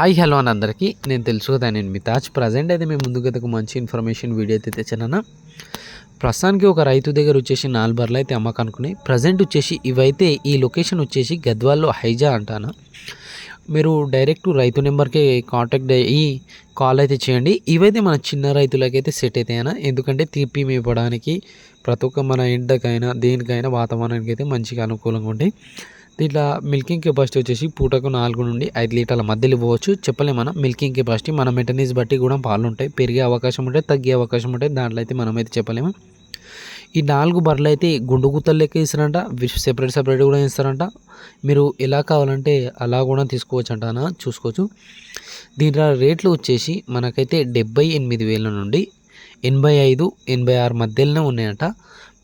Hi hello అని అందరికీ నేను తెలుసు కదా నేను మీ తాజ్ ప్రజెంట్ అయితే మేము ముందుకు ఒక మంచి ఇన్ఫర్మేషన్ వీడియో అయితే తెచ్చానన్న. ప్రస్తుతానికి ఒక రైతు దగ్గర వచ్చేసి నాలుగు బర్రెలు అయితే అమ్మకానుకున్నాయి. ప్రజెంట్ వచ్చేసి ఇవైతే ఈ లొకేషన్ వచ్చేసి గద్వాల్లో హైజా అంటాను. మీరు డైరెక్ట్ రైతు నెంబర్కి కాంటాక్ట్ అయ్యి కాల్ అయితే చేయండి. ఇవైతే మన చిన్న రైతులకైతే సెట్ అవుతాయన ఎందుకంటే తీపి మేపడానికి ప్రతి ఒక్క మన ఎండకైనా దేనికైనా వాతావరణానికి అయితే మంచిగా అనుకూలంగా ఉంటాయి. దీంట్లో మిల్కింగ్ కెపాసిటీ వచ్చేసి పూటకు నాలుగు నుండి ఐదు లీటర్ల మధ్యలో ఇవ్వచ్చు మనం మిల్కింగ్ కెపాసిటీ మన మెయింటెనెన్స్ బట్టి కూడా పాలు ఉంటాయి. పెరిగే అవకాశం ఉంటాయి తగ్గే అవకాశం ఉంటాయి. దాంట్లో అయితే మనమైతే చెప్పలేము ఈ నాలుగు బర్రెలు అయితే గుండు గుత్తలు లెక్క ఇస్తారంట సెపరేట్ సెపరేట్ కూడా ఇస్తారంట మీరు ఎలా కావాలంటే అలా కూడా తీసుకోవచ్చు అంట అన్న చూసుకోవచ్చు. దీంట్లో రేట్లు వచ్చేసి మనకైతే డెబ్బై ఎనిమిది వేల నుండి ఎనభై ఐదు ఎనభై ఆరు మధ్యలోనే ఉన్నాయంట.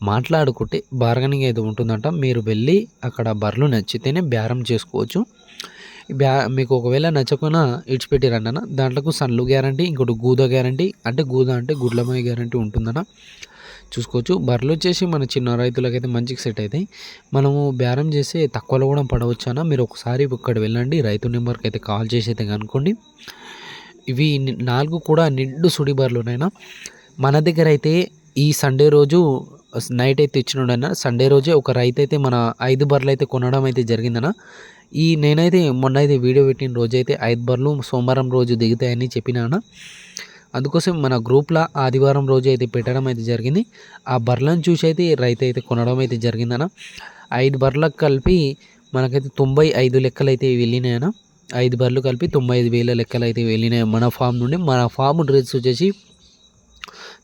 మాట్లాడుకుంటే బార్గనింగ్ అయితే ఉంటుందంట. మీరు వెళ్ళి అక్కడ బర్రెలు నచ్చితేనే బేరం చేసుకోవచ్చు. బ్యా మీకు ఒకవేళ నచ్చకుండా ఇడిచిపెట్టి రండి అన్న దాంట్లో సన్లు గ్యారంటీ ఇంకోటి గూద గ్యారంటీ అంటే గూద అంటే గుడ్లమయ గ్యారంటీ ఉంటుందన్న చూసుకోవచ్చు. బర్రెలు వచ్చేసి మన చిన్న రైతులకైతే మంచిగా సెట్ అవుతాయి మనము బేరం చేస్తే తక్కువలో కూడా పడవచ్చు అన్న మీరు ఒకసారి ఇక్కడ వెళ్ళండి. రైతు నెంబర్కి అయితే కాల్ చేసి అయితే కనుక్కోండి. ఇవి నాలుగు కూడా నిండు సుడి బర్రెలు ఉన్నాయినా? మన దగ్గర అయితే ఈ సండే రోజు నైట్ అయితే ఇచ్చినాడన్న సండే రోజే ఒక రైతు అయితే మన ఐదు బర్రెలు అయితే కొనడం అయితే జరిగిందన్న. ఈ నేనైతే మొన్న అయితే వీడియో పెట్టిన రోజైతే ఐదు బర్రెలు సోమవారం రోజు దిగుతాయని చెప్పినాను అందుకోసం మన గ్రూప్లో ఆదివారం రోజు అయితే పెట్టడం అయితే జరిగింది. ఆ బర్రెలను చూసి అయితే రైతు అయితే కొనడం అయితే జరిగిందన్న. ఐదు బర్రెలకు కలిపి మనకైతే తొంభై ఐదు లెక్కలు అయితే వెళ్ళినాయన్న. ఐదు బర్రెలు కలిపి తొంభై ఐదు వేల లెక్కలు అయితే వెళ్ళినాయి మన ఫామ్ నుండి. మన ఫామ్ డ్రెస్ వచ్చేసి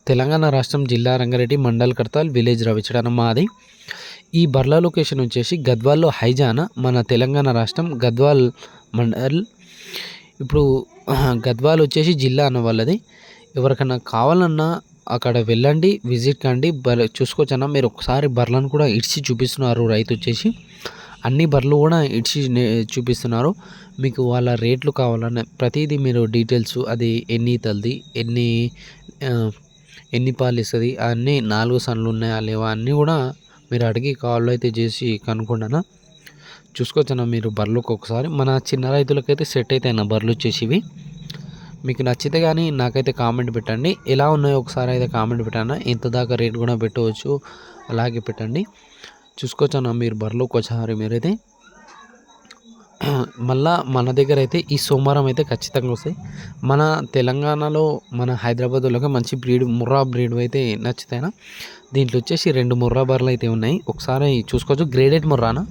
తెలంగాణ రాష్ట్రం జిల్లా రంగారెడ్డి మండల్ కర్తాల్ విలేజ్ రవిచడన మాది. ఈ బర్లా లొకేషన్ వచ్చేసి గద్వాల్లో హైజాన మన తెలంగాణ రాష్ట్రం గద్వాల్ మండల్. ఇప్పుడు గద్వాల్ వచ్చేసి జిల్లా అన్న వాళ్ళది. ఎవరికైనా కావాలన్నా అక్కడ వెళ్ళండి విజిట్ కండి బర్ చూసుకోవచ్చన్నా మీరు ఒకసారి బర్లను కూడా ఇడిచి చూపిస్తున్నారు రైతు వచ్చేసి. అన్ని బర్రెలు కూడా ఇడిచి నే- చూపిస్తున్నారు. మీకు వాళ్ళ రేట్లు కావాలన్న ప్రతిదీ మీరు డీటెయిల్స్ అది ఎన్ని తల్ది ఎన్ని ఎన్ని పాలు ఇస్తుంది అన్నీ నాలుగు సన్లు ఉన్నాయా లేవా అన్నీ కూడా మీరు అడిగి కాల్ అయితే చేసి కనుక్కుంటానా చూసుకోవచ్చన్నా మీరు బర్రెలకు ఒకసారి మన చిన్న రైతులకైతే సెట్ అయితే అయినా బర్రెలు వచ్చేసివి. మీకు నచ్చితే కానీ నాకైతే కామెంట్ పెట్టండి. ఎలా ఉన్నాయో ఒకసారి అయితే కామెంట్ పెట్టండి ఎంత దాకా రేట్ కూడా పెట్టవచ్చు. అలాగే పెట్టండి. చూసుకోవచ్చన్నా మీరు బర్రెలకు ఒకసారి మీరైతే? మళ్ళా మన దగ్గర అయితే ఈ సోమవారం అయితే ఖచ్చితంగా వస్తాయి. మన తెలంగాణలో మన హైదరాబాద్లోకి మంచి బ్రీడ్ ముర్రా బ్రీడ్ అయితే నచ్చుతాయినా. దీంట్లో వచ్చేసి రెండు ముర్రా బర్రెలు అయితే ఉన్నాయి. ఒకసారి చూసుకోవచ్చు. గ్రేడెడ్ ముర్రానా?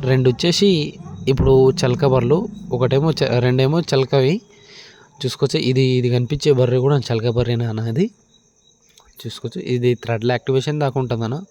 రెండు వచ్చేసి ఇప్పుడు చలక బర్రెలు ఒకటేమో చ- రెండేమో చలకవి. చూసుకోవచ్చు. ఇది ఇది కనిపించే బర్రె కూడా చలక బర్రెనా అన్నది చూసుకోవచ్చు. ఇది థ్రెడ్ల యాక్టివేషన్ దాకా ఉంటుందన్నా.